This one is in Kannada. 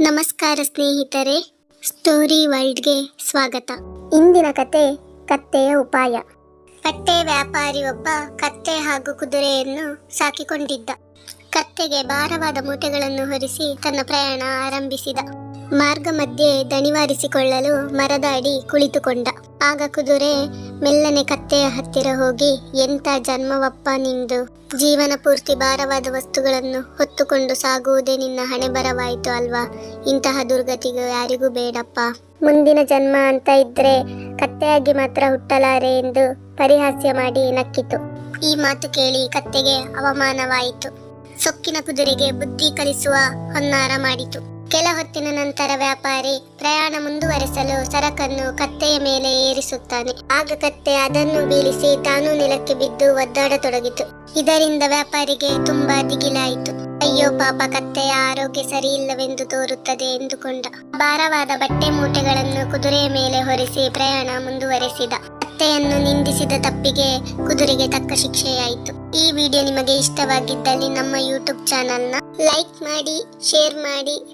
ನಮಸ್ಕಾರ ಸ್ನೇಹಿತರೆ, ಸ್ಟೋರಿ ವರ್ಲ್ಡ್ಗೆ ಸ್ವಾಗತ. ಇಂದಿನ ಕತೆ, ಕತ್ತೆಯ ಉಪಾಯ. ಕತ್ತೆ ವ್ಯಾಪಾರಿ ಒಬ್ಬ ಕತ್ತೆ ಹಾಗೂ ಕುದುರೆಯನ್ನು ಸಾಕಿಕೊಂಡಿದ್ದ. ಕತ್ತೆಗೆ ಭಾರವಾದ ಮೂಟೆಗಳನ್ನು ಹೊರಿಸಿ ತನ್ನ ಪ್ರಯಾಣ ಆರಂಭಿಸಿದ. ಮಾರ್ಗ ಮಧ್ಯೆ ದಣಿವಾರಿಸಿಕೊಳ್ಳಲು ಮರದ ಅಡಿ ಕುಳಿತುಕೊಂಡ. ಆಗ ಕುದುರೆ ಮೆಲ್ಲನೆ ಕತ್ತೆಯ ಹತ್ತಿರ ಹೋಗಿ ಎಂತ ಜನ್ಮವಪ್ಪ ನಿಂದು? ಜೀವನ ಪೂರ್ತಿ ಭಾರವಾದ ವಸ್ತುಗಳನ್ನು ಹೊತ್ತುಕೊಂಡು ಸಾಗುವುದೇ ನಿನ್ನ ಹಣೆ ಬರವಾಯಿತು ಅಲ್ವಾ? ಇಂತಹ ದುರ್ಗತಿಗೂ ಯಾರಿಗೂ ಬೇಡಪ್ಪ. ಮುಂದಿನ ಜನ್ಮ ಅಂತ ಇದ್ರೆ ಕತ್ತೆಯಾಗಿ ಮಾತ್ರ ಹುಟ್ಟಲಾರೆ ಎಂದು ಪರಿಹಾಸ್ಯ ಮಾಡಿ ನಕ್ಕಿತು. ಈ ಮಾತು ಕೇಳಿ ಕತ್ತೆಗೆ ಅವಮಾನವಾಯಿತು. ಸೊಕ್ಕಿನ ಕುದುರೆಗೆ ಬುದ್ಧಿ ಕಲಿಸುವ ಹೊನ್ನಾರ ಮಾಡಿತು. ಕೆಲ ಹೊತ್ತಿನ ನಂತರ ವ್ಯಾಪಾರಿ ಪ್ರಯಾಣ ಮುಂದುವರೆಸಲು ಸರಕನ್ನು ಕತ್ತೆಯ ಮೇಲೆ ಏರಿಸುತ್ತಾನೆ. ಆಗ ಕತ್ತೆ ಅದನ್ನು ಬೀಳಿಸಿ ತಾನು ನೆಲಕ್ಕೆ ಬಿದ್ದು ಒದ್ದಾಡತೊಡಗಿತು. ಇದರಿಂದ ವ್ಯಾಪಾರಿಗೆ ತುಂಬಾ ದಿಗಿಲಾಯಿತು. ಅಯ್ಯೋ ಪಾಪ, ಕತ್ತೆಯ ಆರೋಗ್ಯ ಸರಿಯಿಲ್ಲವೆಂದು ತೋರುತ್ತದೆ ಎಂದುಕೊಂಡ. ಭಾರವಾದ ಬಟ್ಟೆ ಮೂಟೆಗಳನ್ನು ಕುದುರೆಯ ಮೇಲೆ ಹೊರಿಸಿ ಪ್ರಯಾಣ ಮುಂದುವರೆಸಿದ. ಕತ್ತೆಯನ್ನು ನಿಂದಿಸಿದ ತಪ್ಪಿಗೆ ಕುದುರೆಗೆ ತಕ್ಕ ಶಿಕ್ಷೆಯಾಯಿತು. ಈ ವಿಡಿಯೋ ನಿಮಗೆ ಇಷ್ಟವಾಗಿದ್ದಲ್ಲಿ ನಮ್ಮ ಯೂಟ್ಯೂಬ್ ಚಾನಲ್ನ ಲೈಕ್ ಮಾಡಿ, ಶೇರ್ ಮಾಡಿ